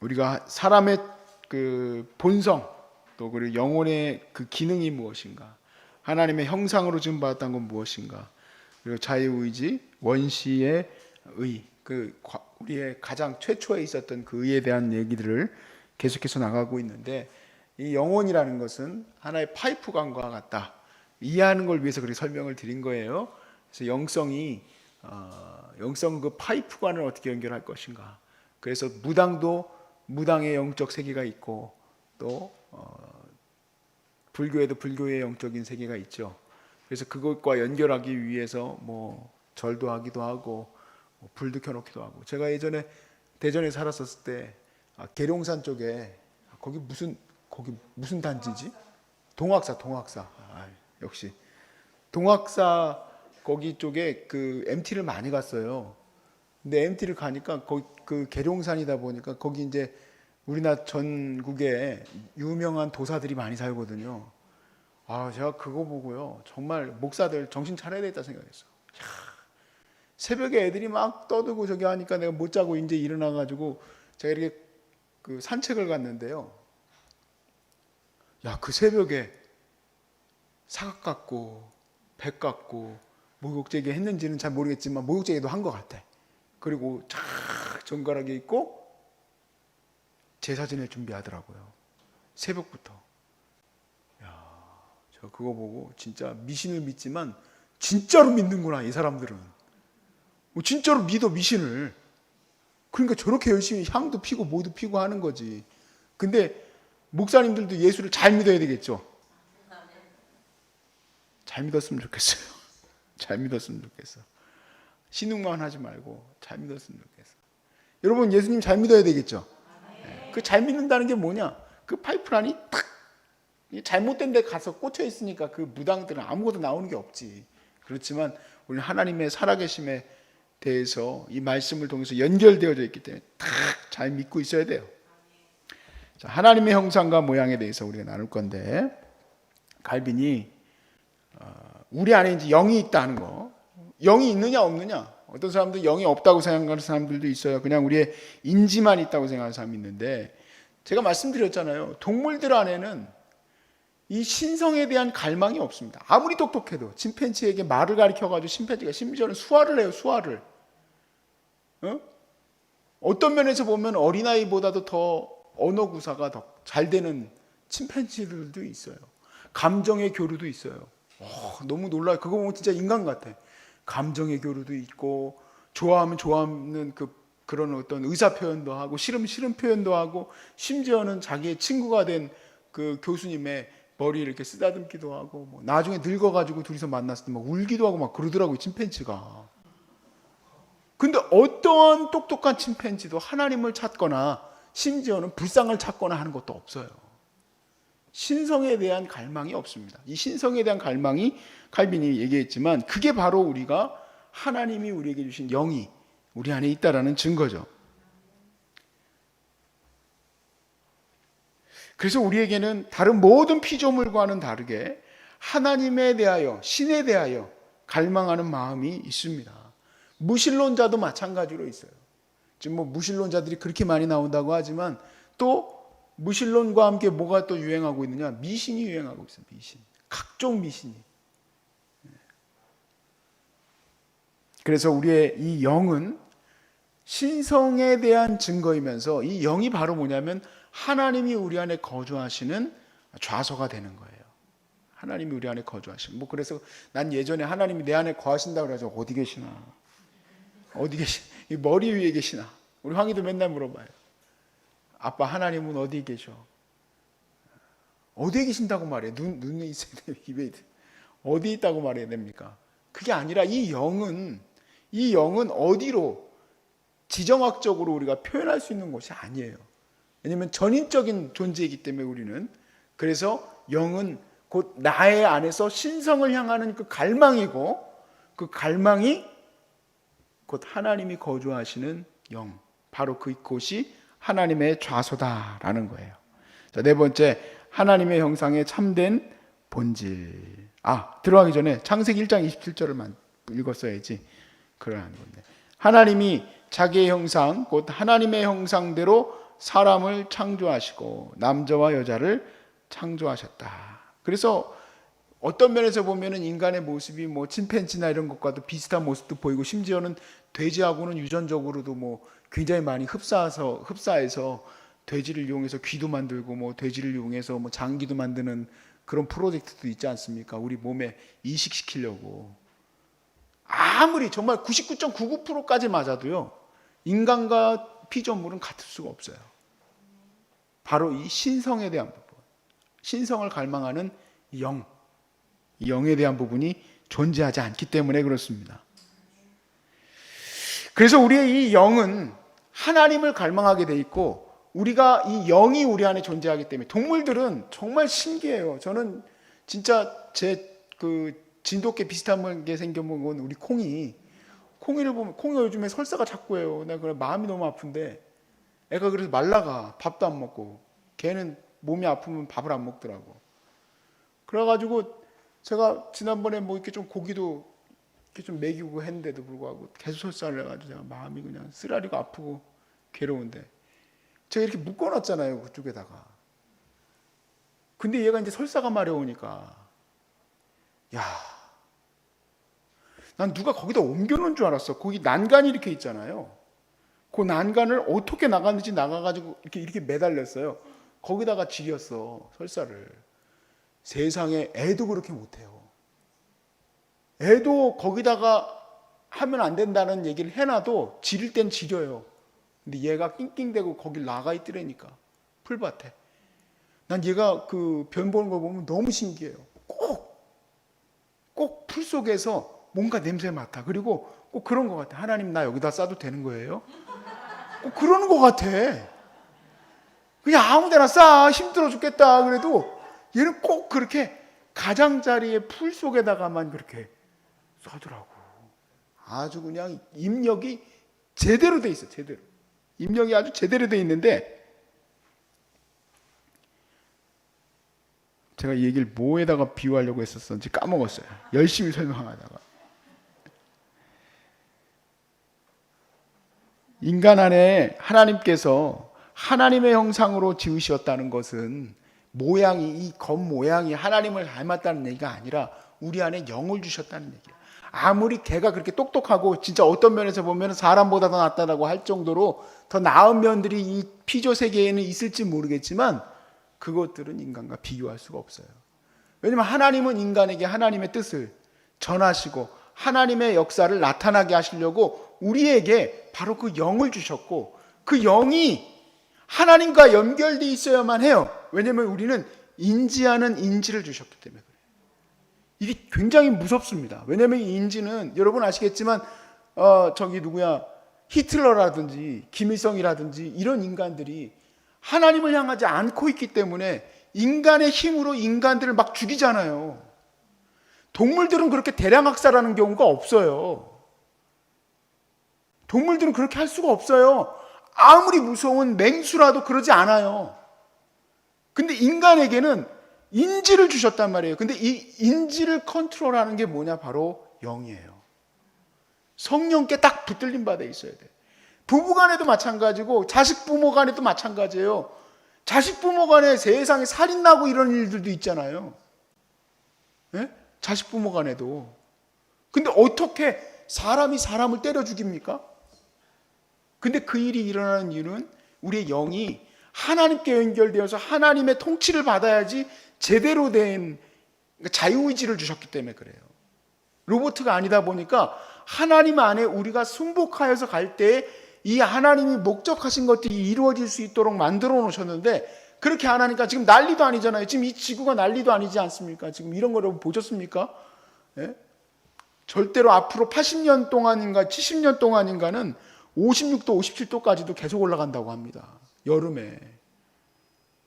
우리가 사람의 그 본성 또 그리고 영혼의 그 기능이 무엇인가? 하나님의 형상으로 지금 받았던 건 무엇인가? 그리고 자유의지, 원시의 의, 그 과- 우리의 가장 최초에 있었던 그 의에 대한 얘기들을 계속해서 나가고 있는데 이 영혼이라는 것은 하나의 파이프관과 같다. 이해하는 걸 위해서 그렇게 설명을 드린 거예요. 그래서 영성이 어, 영성 그 파이프관을 어떻게 연결할 것인가. 그래서 무당도 무당의 영적 세계가 있고 또 어, 불교에도 불교의 영적인 세계가 있죠. 그래서 그것과 연결하기 위해서 뭐 절도 하기도 하고 뭐 불도 켜놓기도 하고 제가 예전에 대전에 살았었을 때 아, 계룡산 쪽에 아, 거기 무슨 거기 무슨 단지지? 동학사 동학사 아, 역시 동학사 거기 쪽에 그 MT를 많이 갔어요. 근데 MT를 가니까 거기 그 계룡산이다 보니까 거기 이제 우리나라 전국에 유명한 도사들이 많이 살거든요. 아, 제가 그거 보고요. 정말 목사들 정신 차려야 되겠다 생각했어. 야, 새벽에 애들이 막 떠들고 저기 하니까 내가 못 자고 이제 일어나 가지고 제가 이렇게 그 산책을 갔는데요. 야, 그 새벽에 사각 같고 백 같고 목욕제기 했는지는 잘 모르겠지만 목욕제기도 한 것 같아. 그리고 쫙 정갈하게 입고 제사 지낼 준비하더라고요. 새벽부터. 야, 저 그거 보고 진짜 미신을 믿지만 진짜로 믿는구나 이 사람들은. 뭐 진짜로 믿어 미신을. 그러니까 저렇게 열심히 향도 피고 뭐도 피고 하는 거지. 근데 목사님들도 예수를 잘 믿어야 되겠죠. 잘 믿었으면 좋겠어요. 잘 믿었으면 좋겠어. 신흥만 하지 말고 잘 믿었으면 좋겠어. 여러분 예수님 잘 믿어야 되겠죠. 그잘 믿는다는 게 뭐냐? 그 파이프라인이 탁 잘못된 데 가서 꽂혀 있으니까 그 무당들은 아무것도 나오는 게 없지. 그렇지만 우리 하나님의 살아계심에 대해서 이 말씀을 통해서 연결되어져 있기 때문에 탁 잘 믿고 있어야 돼요. 자, 하나님의 형상과 모양에 대해서 우리가 나눌 건데 갈빈이 어, 우리 안에 이제 영이 있다는 거. 영이 있느냐 없느냐? 어떤 사람들 영이 없다고 생각하는 사람들도 있어요. 그냥 우리의 인지만 있다고 생각하는 사람이 있는데 제가 말씀드렸잖아요. 동물들 안에는 이 신성에 대한 갈망이 없습니다. 아무리 똑똑해도 침팬지에게 말을 가르쳐 가지고 침팬지가 심지어는 수화를 해요. 수화를. 어? 어떤 면에서 보면 어린아이보다도 더 언어 구사가 더 잘 되는 침팬지들도 있어요. 감정의 교류도 있어요. 어, 너무 놀라요. 그거 보면 진짜 인간 같아. 감정의 교류도 있고 좋아하면 좋아하는 그 그런 어떤 의사 표현도 하고 싫으면 싫은 표현도 하고 심지어는 자기의 친구가 된 그 교수님의 머리 이렇게 쓰다듬기도 하고 뭐 나중에 늙어가지고 둘이서 만났을 때 막 울기도 하고 막 그러더라고요 침팬지가. 근데 어떠한 똑똑한 침팬지도 하나님을 찾거나 심지어는 불상을 찾거나 하는 것도 없어요. 신성에 대한 갈망이 없습니다. 이 신성에 대한 갈망이 칼빈이 얘기했지만 그게 바로 우리가 하나님이 우리에게 주신 영이 우리 안에 있다라는 증거죠. 그래서 우리에게는 다른 모든 피조물과는 다르게 하나님에 대하여 신에 대하여 갈망하는 마음이 있습니다. 무신론자도 마찬가지로 있어요. 지금 뭐 무신론자들이 그렇게 많이 나온다고 하지만 또 무신론과 함께 뭐가 또 유행하고 있느냐? 미신이 유행하고 있어요. 미신. 각종 미신이. 그래서 우리의 이 영은 신성에 대한 증거이면서 이 영이 바로 뭐냐면 하나님이 우리 안에 거주하시는 좌소가 되는 거예요. 하나님이 우리 안에 거주하시는. 뭐 그래서 난 예전에 하나님이 내 안에 거하신다 그래서 어디 계시나? 어디 계시? 이 머리 위에 계시나? 우리 황이도 맨날 물어봐요. 아빠 하나님은 어디 계셔? 어디에 계신다고 말해? 눈 눈에 있어야 돼 입에 어디 있다고 말해야 됩니까? 그게 아니라 이 영은 이 영은 어디로 지정학적으로 우리가 표현할 수 있는 것이 아니에요. 왜냐하면 전인적인 존재이기 때문에 우리는 그래서 영은 곧 나의 안에서 신성을 향하는 그 갈망이고 그 갈망이 곧 하나님이 거주하시는 영 바로 그곳이 하나님의 좌소다라는 거예요. 자, 네 번째 하나님의 형상에 참된 본질. 아, 들어가기 전에 창세기 1장 27절을만 읽었어야지. 그러는 건데. 하나님이 자기의 형상, 곧 하나님의 형상대로 사람을 창조하시고 남자와 여자를 창조하셨다. 그래서 어떤 면에서 보면은 인간의 모습이 뭐 침팬지나 이런 것과도 비슷한 모습도 보이고 심지어는 돼지하고는 유전적으로도 뭐 굉장히 많이 흡사해서 흡사해서 돼지를 이용해서 귀도 만들고 뭐 돼지를 이용해서 뭐 장기도 만드는 그런 프로젝트도 있지 않습니까? 우리 몸에 이식시키려고 아무리 정말 99.99%까지 맞아도요 인간과 피조물은 같을 수가 없어요. 바로 이 신성에 대한 부분, 신성을 갈망하는 이 영, 이 영에 대한 부분이 존재하지 않기 때문에 그렇습니다. 그래서 우리의 이 영은 하나님을 갈망하게 돼 있고 우리가 이 영이 우리 안에 존재하기 때문에 동물들은 정말 신기해요. 저는 진짜 제 그 진돗개 비슷한 게 생겨본 우리 콩이 콩이를 보면 콩이가 요즘에 설사가 자꾸 해요. 내가 그래 마음이 너무 아픈데 애가 그래서 말라가 밥도 안 먹고 걔는 몸이 아프면 밥을 안 먹더라고. 그래가지고 제가 지난번에 뭐 이렇게 좀 고기도 이렇게 좀 먹이고 했는데도 불구하고 계속 설사를 해가지고 제가 마음이 그냥 쓰라리고 아프고 괴로운데 제가 이렇게 묶어놨잖아요 그쪽에다가. 근데 얘가 이제 설사가 마려우니까 야, 난 누가 거기다 옮겨놓은 줄 알았어. 거기 난간이 이렇게 있잖아요. 그 난간을 어떻게 나갔는지 나가가지고 이렇게 이렇게 매달렸어요. 거기다가 지렸어 설사를. 세상에 애도 그렇게 못해요. 애도 거기다가 하면 안 된다는 얘기를 해놔도 지릴 땐 지려요. 근데 얘가 낑낑대고 거기 나가 있더라니까 풀밭에. 난 얘가 그 변 보는 거 보면 너무 신기해요. 꼭 꼭 풀 속에서 뭔가 냄새 맡아. 그리고 꼭 그런 것 같아. 하나님 나 여기다 싸도 되는 거예요? 꼭 그러는 것 같아. 그냥 아무 데나 싸 힘들어 죽겠다. 그래도 얘는 꼭 그렇게 가장자리의 풀 속에다가만 그렇게 싸더라고. 아주 그냥 입력이 제대로 돼 있어. 제대로. 입력이 아주 제대로 돼 있는데 제가 이 얘기를 뭐에다가 비유하려고 했었는지 까먹었어요. 열심히 설명하다가. 인간 안에 하나님께서 하나님의 형상으로 지으셨다는 것은 모양이 이 겉 모양이 하나님을 닮았다는 얘기가 아니라 우리 안에 영을 주셨다는 얘기예요. 아무리 개가 그렇게 똑똑하고 진짜 어떤 면에서 보면 사람보다 더 낫다라고 할 정도로 더 나은 면들이 이 피조 세계에는 있을지 모르겠지만 그것들은 인간과 비교할 수가 없어요. 왜냐하면 하나님은 인간에게 하나님의 뜻을 전하시고 하나님의 역사를 나타나게 하시려고 우리에게 바로 그 영을 주셨고 그 영이 하나님과 연결돼 있어야만 해요. 왜냐하면 우리는 인지하는 인지를 주셨기 때문에. 이게 굉장히 무섭습니다. 왜냐하면 이 인지는 여러분 아시겠지만 어 저기 누구야 히틀러라든지 김일성이라든지 이런 인간들이 하나님을 향하지 않고 있기 때문에 인간의 힘으로 인간들을 막 죽이잖아요. 동물들은 그렇게 대량 학살하는 경우가 없어요. 동물들은 그렇게 할 수가 없어요. 아무리 무서운 맹수라도 그러지 않아요. 근데 인간에게는 인지를 주셨단 말이에요. 근데 이 인지를 컨트롤하는 게 뭐냐? 바로 영이에요. 성령께 딱 붙들린 바 돼 있어야 돼. 부부 간에도 마찬가지고 자식 부모 간에도 마찬가지예요. 자식 부모 간에 세상에 살인 나고 이런 일들도 있잖아요. 예? 자식 부모 간에도. 근데 어떻게 사람이 사람을 때려 죽입니까? 근데 그 일이 일어나는 이유는 우리의 영이 하나님께 연결되어서 하나님의 통치를 받아야지 제대로 된 자유의지를 주셨기 때문에 그래요. 로보트가 아니다 보니까 하나님 안에 우리가 순복하여서 갈 때 이 하나님이 목적하신 것들이 이루어질 수 있도록 만들어 놓으셨는데 그렇게 안 하니까 지금 난리도 아니잖아요. 지금 이 지구가 난리도 아니지 않습니까? 지금 이런 거 여러분 보셨습니까? 예? 절대로 앞으로 80년 동안인가 70년 동안인가는 56도, 57도까지도 계속 올라간다고 합니다. 여름에.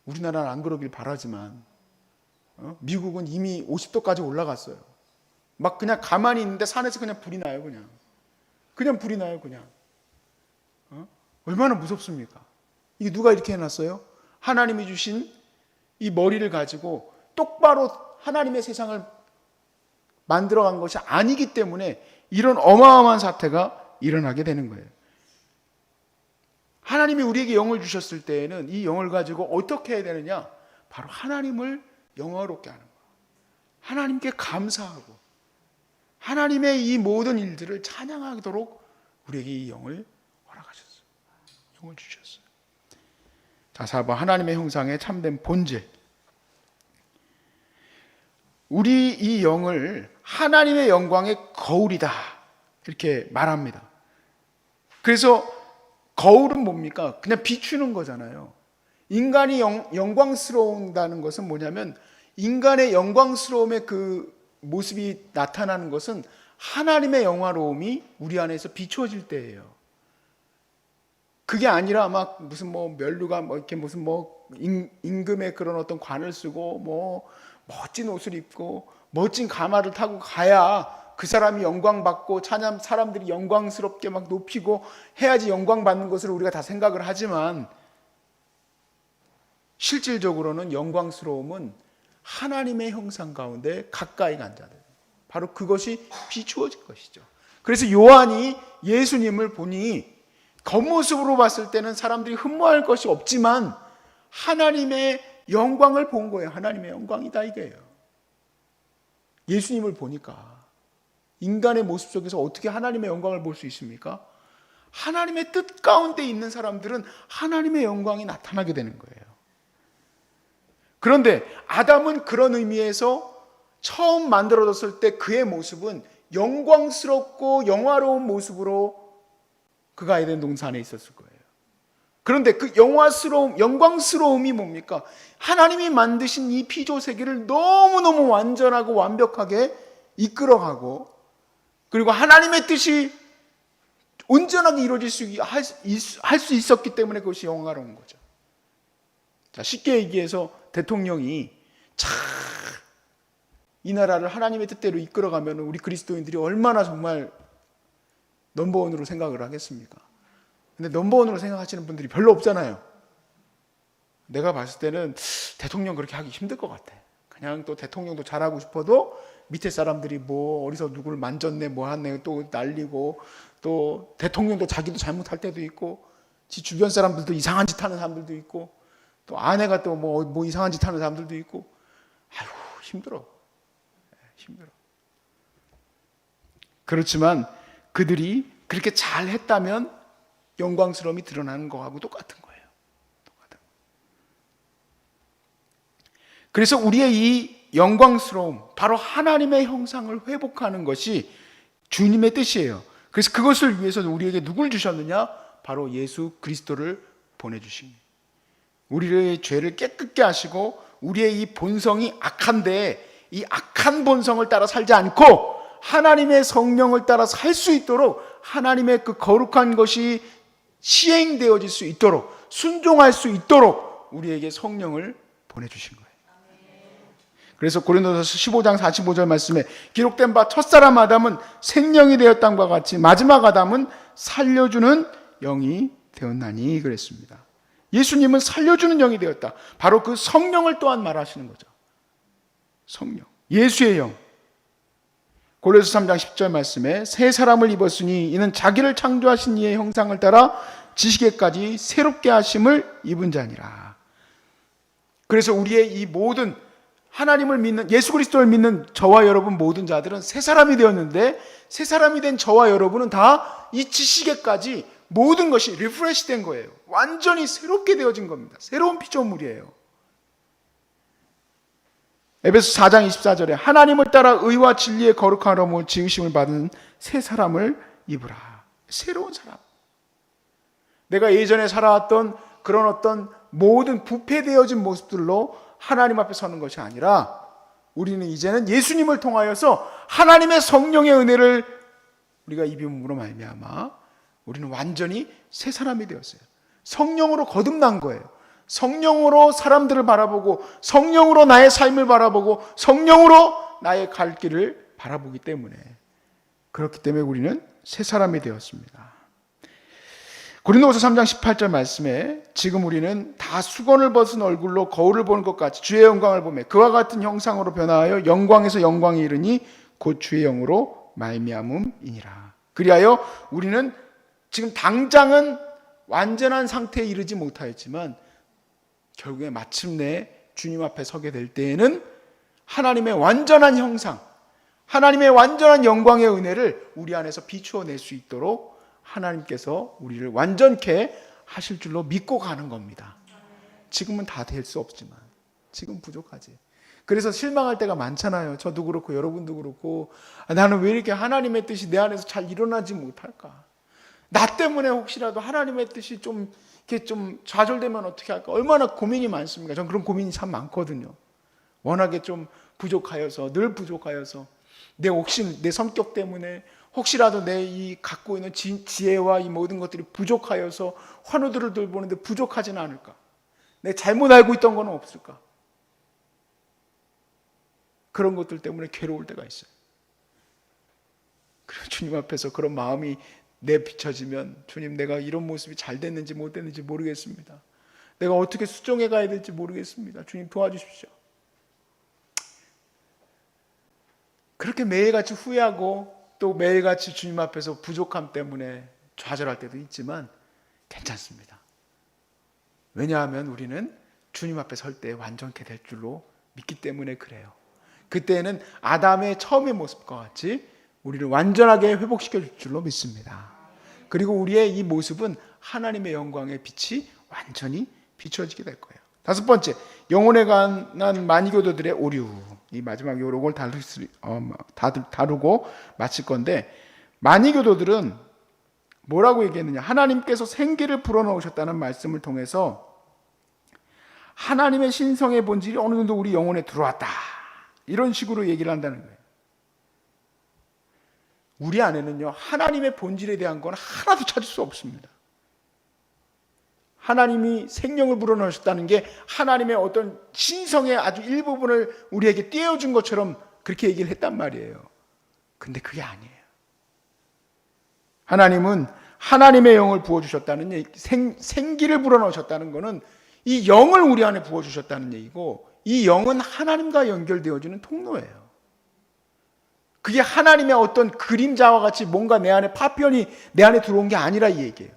우리나라는 안 그러길 바라지만 어? 미국은 이미 50도까지 올라갔어요. 막 그냥 가만히 있는데 산에서 그냥 불이 나요, 그냥. 그냥 불이 나요, 그냥. 어? 얼마나 무섭습니까? 이게 누가 이렇게 해놨어요? 하나님이 주신 이 머리를 가지고 똑바로 하나님의 세상을 만들어간 것이 아니기 때문에 이런 어마어마한 사태가 일어나게 되는 거예요. 하나님이 우리에게 영을 주셨을 때에는 이 영을 가지고 어떻게 해야 되느냐? 바로 하나님을 영화롭게 하는 거예요. 하나님께 감사하고 하나님의 이 모든 일들을 찬양하도록 우리에게 이 영을 허락하셨어요. 영을 주셨어요. 자, 4번 하나님의 형상에 참된 본질. 우리 이 영을 하나님의 영광의 거울이다. 이렇게 말합니다. 그래서 거울은 뭡니까? 그냥 비추는 거잖아요. 인간이 영, 영광스러운다는 것은 뭐냐면 인간의 영광스러움의 그 모습이 나타나는 것은 하나님의 영화로움이 우리 안에서 비추어질 때예요. 그게 아니라 막 무슨 뭐 멸류가 뭐 이렇게 무슨 뭐 임, 임금의 그런 어떤 관을 쓰고 뭐 멋진 옷을 입고 멋진 가마를 타고 가야 그 사람이 영광 받고 찬양 사람들이 영광스럽게 막 높이고 해야지 영광 받는 것을 우리가 다 생각을 하지만 실질적으로는 영광스러움은 하나님의 형상 가운데 가까이 간 자들. 바로 그것이 비추어진 것이죠. 그래서 요한이 예수님을 보니 겉모습으로 봤을 때는 사람들이 흠모할 것이 없지만 하나님의 영광을 본 거예요. 하나님의 영광이다 이게요. 예수님을 보니까 인간의 모습 속에서 어떻게 하나님의 영광을 볼 수 있습니까? 하나님의 뜻 가운데 있는 사람들은 하나님의 영광이 나타나게 되는 거예요. 그런데 아담은 그런 의미에서 처음 만들어졌을 때 그의 모습은 영광스럽고 영화로운 모습으로 그가 에덴 동산에 있었을 거예요. 그런데 그 영화스러움, 영광스러움이 뭡니까? 하나님이 만드신 이 피조 세계를 너무너무 완전하고 완벽하게 이끌어가고 그리고 하나님의 뜻이 온전하게 이루어질 수, 할 수 있었기 때문에 그것이 영화로운 거죠. 자, 쉽게 얘기해서 대통령이 참 이 나라를 하나님의 뜻대로 이끌어가면 우리 그리스도인들이 얼마나 정말 넘버원으로 생각을 하겠습니까? 근데 넘버원으로 생각하시는 분들이 별로 없잖아요. 내가 봤을 때는 대통령 그렇게 하기 힘들 것 같아. 그냥 또 대통령도 잘하고 싶어도 밑에 사람들이 뭐 어디서 누구를 만졌네 뭐 하네 또 날리고 또 대통령도 자기도 잘못할 때도 있고 지 주변 사람들도 이상한 짓 하는 사람들도 있고 또 아내가 또 뭐 뭐 이상한 짓 하는 사람들도 있고 아유 힘들어 힘들어 그렇지만 그들이 그렇게 잘 했다면 영광스러움이 드러나는 거하고 똑같은 거예요. 똑같은. 그래서 우리의 이 영광스러움, 바로 하나님의 형상을 회복하는 것이 주님의 뜻이에요. 그래서 그것을 위해서 우리에게 누굴 주셨느냐? 바로 예수 그리스도를 보내주십니다. 우리의 죄를 깨끗게 하시고 우리의 이 본성이 악한데 이 악한 본성을 따라 살지 않고 하나님의 성령을 따라 살 수 있도록 하나님의 그 거룩한 것이 시행되어질 수 있도록 순종할 수 있도록 우리에게 성령을 보내주신 거예요. 그래서 고린도서 15장 45절 말씀에 기록된 바 첫사람 아담은 생명이 되었던 바 같이 마지막 아담은 살려주는 영이 되었나니 그랬습니다. 예수님은 살려주는 영이 되었다. 바로 그 성령을 또한 말하시는 거죠. 성령. 예수의 영. 고레서 3장 10절 말씀에 새 사람을 입었으니 이는 자기를 창조하신 이의 형상을 따라 지식에까지 새롭게 하심을 입은 자니라. 그래서 우리의 이 모든 하나님을 믿는 예수 그리스도를 믿는 저와 여러분 모든 자들은 새 사람이 되었는데 새 사람이 된 저와 여러분은 다 이 지식에까지 모든 것이 리프레시 된 거예요. 완전히 새롭게 되어진 겁니다. 새로운 피조물이에요. 에베소 4장 24절에 하나님을 따라 의와 진리의 거룩함으로 지으심을 받은 새 사람을 입으라. 새로운 사람. 내가 예전에 살아왔던 그런 어떤 모든 부패되어진 모습들로 하나님 앞에 서는 것이 아니라 우리는 이제는 예수님을 통하여서 하나님의 성령의 은혜를 우리가 입음으로 말미암아 우리는 완전히 새 사람이 되었어요. 성령으로 거듭난 거예요. 성령으로 사람들을 바라보고 성령으로 나의 삶을 바라보고 성령으로 나의 갈 길을 바라보기 때문에 그렇기 때문에 우리는 새 사람이 되었습니다. 고린도후서 3장 18절 말씀에 지금 우리는 다 수건을 벗은 얼굴로 거울을 보는 것 같이 주의 영광을 보며 그와 같은 형상으로 변화하여 영광에서 영광에 이르니 곧 주의 영으로 말미암음이니라. 그리하여 우리는 지금 당장은 완전한 상태에 이르지 못하였지만 결국에 마침내 주님 앞에 서게 될 때에는 하나님의 완전한 형상, 하나님의 완전한 영광의 은혜를 우리 안에서 비추어 낼 수 있도록 하나님께서 우리를 완전케 하실 줄로 믿고 가는 겁니다. 지금은 다 될 수 없지만 지금 부족하지. 그래서 실망할 때가 많잖아요. 저도 그렇고 여러분도 그렇고 아, 나는 왜 이렇게 하나님의 뜻이 내 안에서 잘 일어나지 못할까? 나 때문에 혹시라도 하나님의 뜻이 좀 이렇게 좀 좌절되면 어떻게 할까? 얼마나 고민이 많습니까? 전 그런 고민이 참 많거든요. 워낙에 좀 부족하여서 늘 부족하여서 내 혹시 내 성격 때문에 혹시라도 내 이 갖고 있는 지, 지혜와 이 모든 것들이 부족하여서 환우들을 돌보는데 부족하지는 않을까? 내 잘못 알고 있던 건 없을까? 그런 것들 때문에 괴로울 때가 있어요. 그리고 주님 앞에서 그런 마음이 내 비춰지면 주님 내가 이런 모습이 잘 됐는지 못 됐는지 모르겠습니다. 내가 어떻게 수정해 가야 될지 모르겠습니다. 주님 도와주십시오. 그렇게 매일같이 후회하고 또 매일같이 주님 앞에서 부족함 때문에 좌절할 때도 있지만 괜찮습니다. 왜냐하면 우리는 주님 앞에 설 때 완전케 될 줄로 믿기 때문에 그래요. 그때는 아담의 처음의 모습과 같이 우리를 완전하게 회복시켜 줄 줄로 믿습니다. 그리고 우리의 이 모습은 하나님의 영광의 빛이 완전히 비춰지게 될 거예요. 다섯 번째, 영혼에 관한 만이교도들의 오류. 이 마지막 요걸 다룰 수, 어, 뭐, 다루, 다루고 마칠 건데 만이교도들은 뭐라고 얘기했느냐? 하나님께서 생기를 불어넣으셨다는 말씀을 통해서 하나님의 신성의 본질이 어느 정도 우리 영혼에 들어왔다. 이런 식으로 얘기를 한다는 거예요. 우리 안에는요, 하나님의 본질에 대한 건 하나도 찾을 수 없습니다. 하나님이 생명을 불어넣으셨다는 게 하나님의 어떤 신성의 아주 일부분을 우리에게 띄워준 것처럼 그렇게 얘기를 했단 말이에요. 근데 그게 아니에요. 하나님은 하나님의 영을 부어주셨다는 얘기, 생, 생기를 불어넣으셨다는 것은 이 영을 우리 안에 부어주셨다는 얘기고 이 영은 하나님과 연결되어지는 통로예요. 그게 하나님의 어떤 그림자와 같이 뭔가 내 안에 파편이 내 안에 들어온 게 아니라 이 얘기예요.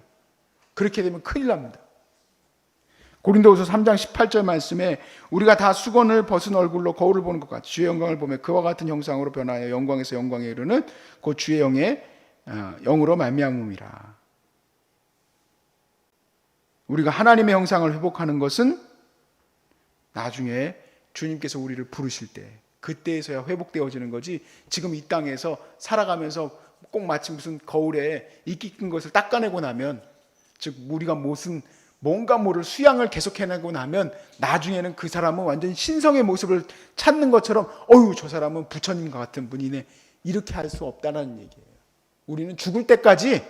그렇게 되면 큰일 납니다. 고린도후서 3장 18절 말씀에 우리가 다 수건을 벗은 얼굴로 거울을 보는 것 같이 주의 영광을 보며 그와 같은 형상으로 변하여 영광에서 영광에 이르는 그 주의 영의 어, 영으로 말미암음이라. 우리가 하나님의 형상을 회복하는 것은 나중에 주님께서 우리를 부르실 때 그때에서야 회복되어지는 거지 지금 이 땅에서 살아가면서 꼭 마치 무슨 거울에 이끼 낀 것을 닦아내고 나면 즉 우리가 무슨 뭔가 모를 수양을 계속해내고 나면 나중에는 그 사람은 완전 신성의 모습을 찾는 것처럼 어유 저 사람은 부처님과 같은 분이네 이렇게 할 수 없다는 얘기예요. 우리는 죽을 때까지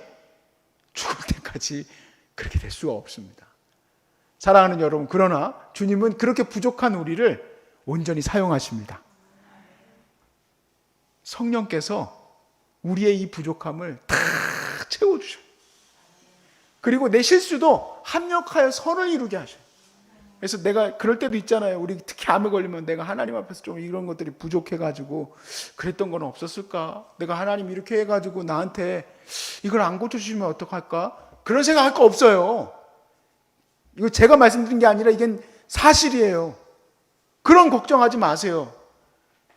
죽을 때까지 그렇게 될 수가 없습니다. 사랑하는 여러분 그러나 주님은 그렇게 부족한 우리를 온전히 사용하십니다. 성령께서 우리의 이 부족함을 다 채워주셔요. 그리고 내 실수도 합력하여 선을 이루게 하셔요. 그래서 내가 그럴 때도 있잖아요. 우리 특히 암에 걸리면 내가 하나님 앞에서 좀 이런 것들이 부족해가지고 그랬던 건 없었을까? 내가 하나님 이렇게 해가지고 나한테 이걸 안 고쳐주시면 어떡할까? 그런 생각할 거 없어요. 이거 제가 말씀드린 게 아니라 이게 사실이에요. 그런 걱정하지 마세요.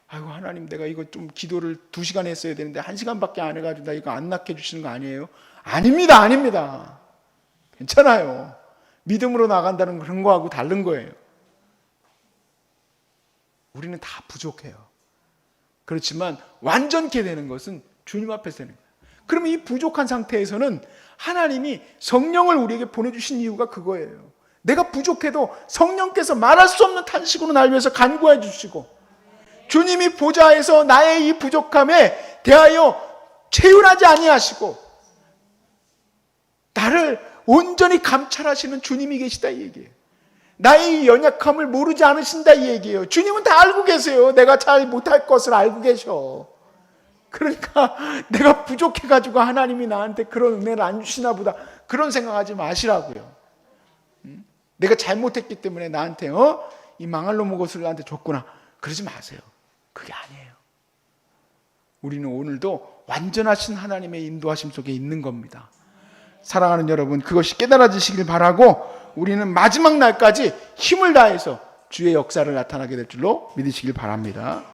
아이고 하나님 내가 이거 좀 기도를 두 시간 했어야 되는데 한 시간밖에 안 해가지고 나 이거 안 낫게 해주시는 거 아니에요? 아닙니다, 아닙니다. 괜찮아요. 믿음으로 나간다는 그런 거하고 다른 거예요. 우리는 다 부족해요. 그렇지만 완전케 되는 것은 주님 앞에서 되는 거예요. 그러면 이 부족한 상태에서는 하나님이 성령을 우리에게 보내주신 이유가 그거예요. 내가 부족해도 성령께서 말할 수 없는 탄식으로 날 위해서 간구해 주시고 주님이 보좌에서 나의 이 부족함에 대하여 채운하지 아니하시고 나를 온전히 감찰하시는 주님이 계시다 이 얘기예요. 나의 이 연약함을 모르지 않으신다 이 얘기예요. 주님은 다 알고 계세요. 내가 잘 못할 것을 알고 계셔. 그러니까 내가 부족해가지고 하나님이 나한테 그런 은혜를 안 주시나 보다. 그런 생각하지 마시라고요. 내가 잘못했기 때문에 나한테 어? 이 망할 놈의 것을 나한테 줬구나. 그러지 마세요. 그게 아니에요. 우리는 오늘도 완전하신 하나님의 인도하심 속에 있는 겁니다. 사랑하는 여러분 그것이 깨달아지시길 바라고 우리는 마지막 날까지 힘을 다해서 주의 역사를 나타나게 될 줄로 믿으시길 바랍니다.